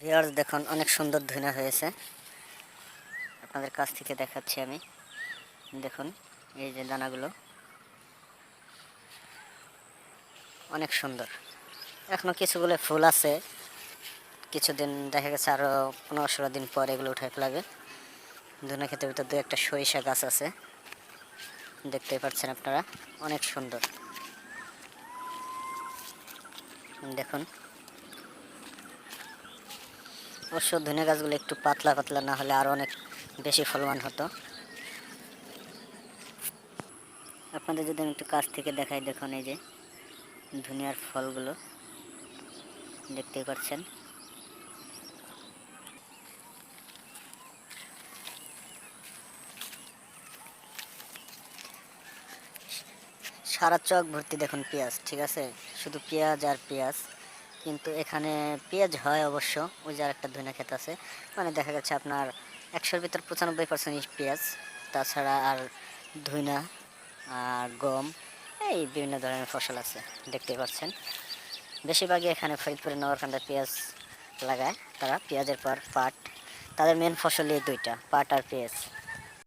Viewers দেখুন, অনেক সুন্দর ধুনা হয়েছে। আপনাদের কাছ থেকে দেখাচ্ছি আমি। দেখুন, এই যে দানাগুলো। অনেক সুন্দর। এখনও কিছুগুলো ফুল আছে। কিছুদিন, দেখা গেছে আরও পনেরো ষোলো দিন পর এগুলো উঠে ফেলাবে ধুনা ক্ষেতের ভিতর দু একটা সরিষা গাছ আছে। দেখতেই পাচ্ছেন আপনারা, অনেক সুন্দর। দেখুন। অবশ্য ধনে গাছগুলো একটু পাতলা পাতলা না হলে আরও অনেক বেশি ফলবান হতো। আপনাদের যদি আমি একটু কাছ থেকে দেখাই, দেখুন এই যে ধনিয়ার ফলগুলো দেখতেই পাচ্ছেন। সারা চক ভর্তি দেখুন পেঁয়াজ, ঠিক আছে? শুধু পেঁয়াজ আর পেঁয়াজ। কিন্তু এখানে পেঁয়াজ হয় অবশ্য, ওই যে একটা ধনে ক্ষেত আছে। মানে দেখা যাচ্ছে আপনার একশোর ভিতর পঁচানব্বই পার্সেন্ট পেঁয়াজ, তাছাড়া আর ধুইনা, আর গম, এই বিভিন্ন ধরনের ফসল আছে দেখতে পাচ্ছেন। বেশিরভাগই এখানে ফরিদপুরে নগরকান্দা পেঁয়াজ লাগায় তারা, পেঁয়াজের পর পাট। তাদের মেন ফসল এই দুইটা, পাট আর পেঁয়াজ।